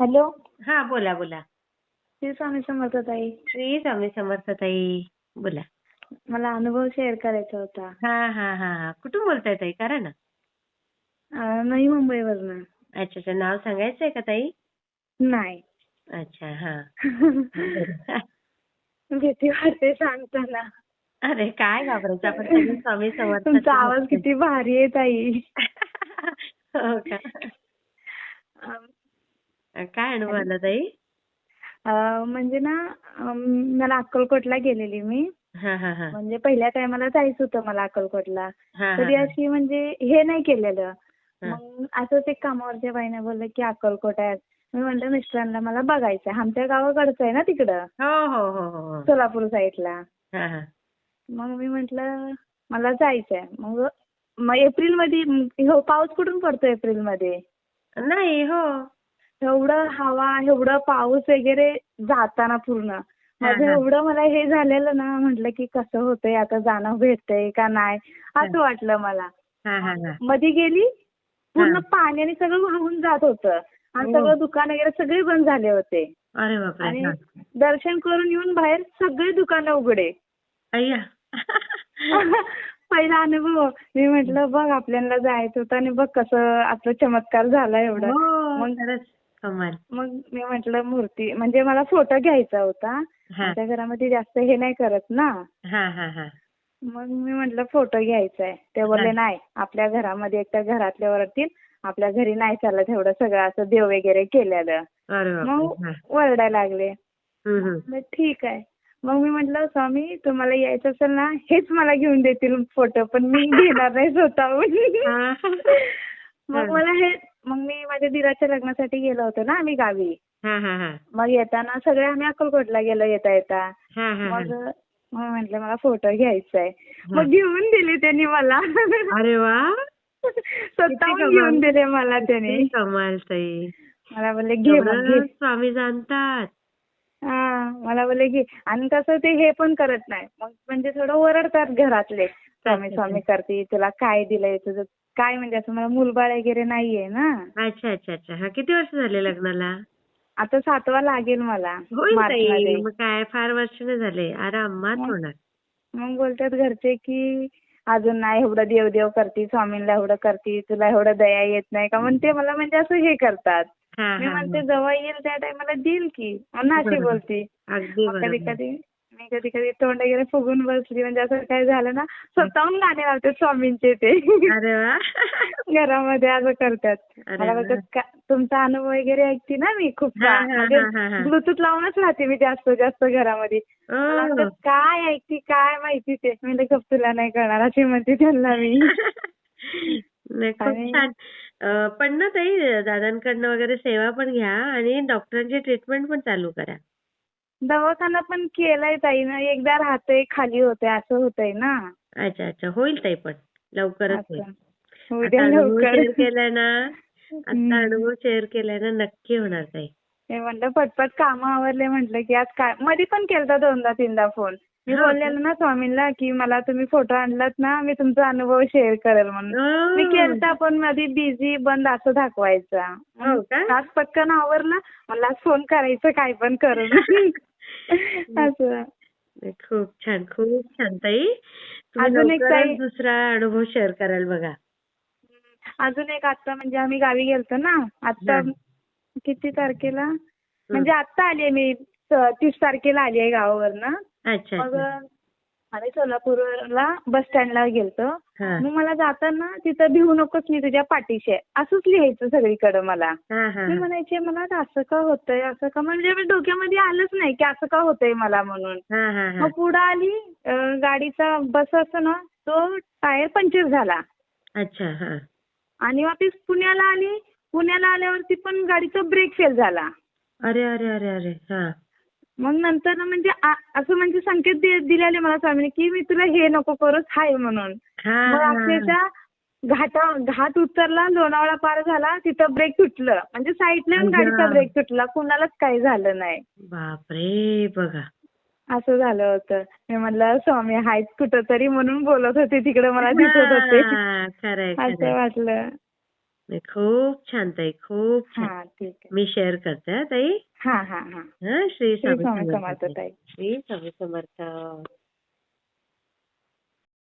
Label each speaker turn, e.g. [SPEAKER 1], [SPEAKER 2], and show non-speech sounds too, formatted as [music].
[SPEAKER 1] Hello?
[SPEAKER 2] हा बोला बोला.
[SPEAKER 1] श्री स्वामी समर्थ ताई.
[SPEAKER 2] श्री स्वामी समर्थ ताई बोला.
[SPEAKER 1] मला अनुभव शेअर करायचा होता.
[SPEAKER 2] हा हा हा हा. कुठून बोलताय ताई? करा ना.
[SPEAKER 1] नवी मुंबईवरनं.
[SPEAKER 2] अच्छा अच्छा. नाव सांगायचंय का ताई?
[SPEAKER 1] नाही.
[SPEAKER 2] अच्छा हा. [laughs]
[SPEAKER 1] भीती वाटते सांगताना.
[SPEAKER 2] अरे काय घाबरायचं? आपण [laughs] सगळे स्वामी समर्थ
[SPEAKER 1] तुमचा आवाज किती भारी आहे ताई [laughs]
[SPEAKER 2] हो का
[SPEAKER 1] अं,
[SPEAKER 2] काय अनुभव आला ताई
[SPEAKER 1] म्हणजे ना मला अक्कलकोटला गेलेली मी.
[SPEAKER 2] हा हा हा.
[SPEAKER 1] म्हणजे पहिल्या टायमाला जायचं होतं मला अक्कलकोटला. कधी अशी म्हणजे हे नाही केलेलं. मग असंच एक कामावरच्या बाईने बोललं की अक्कलकोट आहे. मी म्हटलं मिस्टरांना मला बघायचं आहे आमच्या गावाकडचं आहे ना तिकडं?
[SPEAKER 2] हो हो हो
[SPEAKER 1] सोलापूर साईडला. मग मी म्हंटल मला जायचंय. मग मग एप्रिलमध्ये हो पाऊस कुठून पडतो एप्रिलमध्ये
[SPEAKER 2] नाही हो.
[SPEAKER 1] एवढं हवा एवढं पाऊस वगैरे जाताना पूर्ण. माझं. एवढं मला हे झालेलं ना म्हटलं की कसं होतंय आता जाणं भेटतंय का नाही असं वाटलं मला. मध्ये गेली पूर्ण. पाण्याने सगळं वाहून जात होतं. आणि
[SPEAKER 2] हो.
[SPEAKER 1] सगळं दुकान वगैरे सगळे बंद झाले होते. आणि. दर्शन करून येऊन बाहेर सगळे दुकानं उघडे. [laughs] पहिला अनुभव. मी म्हटलं बघ आपल्याला जायचं होतं आणि बघ कसं आपलं चमत्कार झाला एवढं.
[SPEAKER 2] हो
[SPEAKER 1] मग मग मी म्हटलं मूर्ती म्हणजे मला फोटो घ्यायचा होता. आमच्या घरामध्ये जास्त हे नाही करत ना.
[SPEAKER 2] हा हा हा.
[SPEAKER 1] मग मी म्हटलं फोटो घ्यायचा आहे ते बोलले. नाही आपल्या घरामध्ये एक तर घरातले ओरडतील आपल्या घरी नाही चालत एवढं सगळं असं देव वगैरे केलेलं.
[SPEAKER 2] अरे
[SPEAKER 1] मग. ओरडायला लागले. म्हटलं ठीक आहे. मग मी म्हटलं स्वामी तुम्हाला यायचं असेल ना हेच मला घेऊन देतील फोटो पण मी घेणार नाही [laughs] स्वतःहून. मग मला हे मग मी माझ्या दिराच्या लग्नासाठी गेलो होतो ना आम्ही गावी.
[SPEAKER 2] हा हा हा.
[SPEAKER 1] मग येताना सगळे आम्ही अक्कलकोटला गेलो येता येता.
[SPEAKER 2] हा हा
[SPEAKER 1] मग
[SPEAKER 2] हा.
[SPEAKER 1] मग म्हटलं मला फोटो घ्यायचा आहे मग घेऊन दिले त्यांनी मला.
[SPEAKER 2] अरे वा.
[SPEAKER 1] स्वतःहून
[SPEAKER 2] कमाल.
[SPEAKER 1] घेऊन दिले मला त्यांनी.
[SPEAKER 2] किती कमाल ताई.
[SPEAKER 1] मला बोलले घे मग घे.
[SPEAKER 2] एवढं स्वामी जाणतात.
[SPEAKER 1] हा मला बोलले घे. आणि कसं ते हे पण करत नाही. मग म्हणजे थोडं ओरडतात घरातले. स्वामी स्वामी करते तुला काय दिलंय तुझं काय म्हणजे असं मला मुलबाळ वगैरे नाहीये ना.
[SPEAKER 2] अच्छा अच्छा अच्छा. हा किती वर्ष झाले लग्नाला?
[SPEAKER 1] आता सातवा लागेल मला
[SPEAKER 2] होईल ताई मग काय? फार वर्ष नाही झाले. आरामात
[SPEAKER 1] मग?
[SPEAKER 2] होणार.
[SPEAKER 1] मग बोलतात घरचे की अजून नाही एवढं देव देव करती स्वामींना एवढं करती तुला एवढं दया येत नाही का? म्हणते मला म्हणजे असं हे करतात.
[SPEAKER 2] हा
[SPEAKER 1] मी
[SPEAKER 2] हा
[SPEAKER 1] म्हणते
[SPEAKER 2] हा.
[SPEAKER 1] जवळ येईल त्या टायमाला देईल की. म्हणून अशी
[SPEAKER 2] बरोबर.
[SPEAKER 1] बोलती.
[SPEAKER 2] अगदी
[SPEAKER 1] मग कधी
[SPEAKER 2] बरोबर.
[SPEAKER 1] कधी मी कधी कधी तोंड वगैरे फुगून बसली. म्हणजे असं काय झालं ना स्वतःहून गाणे लावते स्वामींचे ते.
[SPEAKER 2] अरे वा. [laughs]
[SPEAKER 1] घरामध्ये असं करतात. मला
[SPEAKER 2] वा.
[SPEAKER 1] बोलतात "का- तुमचा अनुभव वगैरे ऐकते ना मी खूप म्हणजे. ब्लूटूथ लावूनच राहते मी जास्त जास्त घरामध्ये. काय ऐकते काय माहिती ते. मी म्हणते, "गप्प तुला नाही कळणार अशी म्हणते त्यांना मी. [laughs]
[SPEAKER 2] खूप छान. पण ना ताई दादांकडनं वगैरे सेवा पण घ्या आणि डॉक्टरांची ट्रीटमेंट पण चालू करा.
[SPEAKER 1] दवाखाना पण केलाय ताई ना. एकदा राहतंय खाली होतंय असं होतंय ना.
[SPEAKER 2] अच्छा अच्छा. होईल ताई पण. लवकरच होईल.
[SPEAKER 1] असं. उद्या
[SPEAKER 2] आता अनुभव
[SPEAKER 1] लवकर
[SPEAKER 2] शेअर केलाय ना. आता. अनुभव शेअर केलाय ना नक्की होणार ताई.
[SPEAKER 1] मी म्हटलं पटपट काम आवरले म्हटलं की आज काय मध्ये पण केलता दोनदा तीनदा फोन. मी? बोललेलं ना स्वामींना की मला तुम्ही फोटो आणलात ना मी तुमचा अनुभव शेअर करेल म्हणून मी. केलता पण मध्ये बिझी बंद असं दाखवायचा
[SPEAKER 2] हो का?
[SPEAKER 1] आज पटकन आवरलं मला फोन करायचं काय पण करून [laughs] असं
[SPEAKER 2] खूप छान खूप छान ताई तुम्ही
[SPEAKER 1] अजून एक
[SPEAKER 2] लवकरच
[SPEAKER 1] ताई-
[SPEAKER 2] दुसरा अनुभव शेअर कराल बघा
[SPEAKER 1] अजून एक आता म्हणजे आम्ही गावी गेलतो ना आता
[SPEAKER 2] हं.
[SPEAKER 1] किती तारखेला म्हणजे आता आली मी तीस तारखेला आली आहे गावावरनं
[SPEAKER 2] अच्छा
[SPEAKER 1] मग आम्ही सोलापूरला बस स्टँडला गेलतो.
[SPEAKER 2] हा.
[SPEAKER 1] मग मला जाताना तिथं भिवू नकोस मी तुझ्या पाठीशी आहे. असंच लिहायचं सगळीकडे मला.
[SPEAKER 2] हा हा
[SPEAKER 1] मी म्हणायचे मला असं का होतंय असं का? म्हणजे मी डोक्यामध्ये आलंच नाही की असं का होतंय मला म्हणून.
[SPEAKER 2] हा हा हा.
[SPEAKER 1] मग पुढं आली अं, गाडीचा बस असतो ना तो टायर पंक्चर झाला.
[SPEAKER 2] अच्छा हा.
[SPEAKER 1] आणि वापिस पुण्याला आली. पुण्याला आल्यावरती पण गाडीचा ब्रेक फेल झाला.
[SPEAKER 2] अरे अरे अरे अरे हा.
[SPEAKER 1] मग नंतर ना म्हणजे असं म्हणजे संकेत दिलेले मला स्वामीने की मी तुला हे नको करूच हाय म्हणून. मग. अक्षरशः घाटा घाट उतरला लोणावळा पार झाला तिथं ब्रेक तुटलं. म्हणजे साईडला. गाडीचा ब्रेक तुटला. कुणालाच काही झालं नाही.
[SPEAKER 2] बापरे बघा.
[SPEAKER 1] असं झालं होतं. मी म्हणलं स्वामी हायच कुठं तरी म्हणून बोलत होते तिकडे मला दिसत होते. असं वाटलं.
[SPEAKER 2] नाही, खूप छान ताई खूप छान
[SPEAKER 1] हा ठीक आहे.
[SPEAKER 2] मी शेअर करते हा ताई.
[SPEAKER 1] हा हा हा.
[SPEAKER 2] हा श्री स्वामी समर्थ.
[SPEAKER 1] ताई.
[SPEAKER 2] श्री स्वामी समर्थ.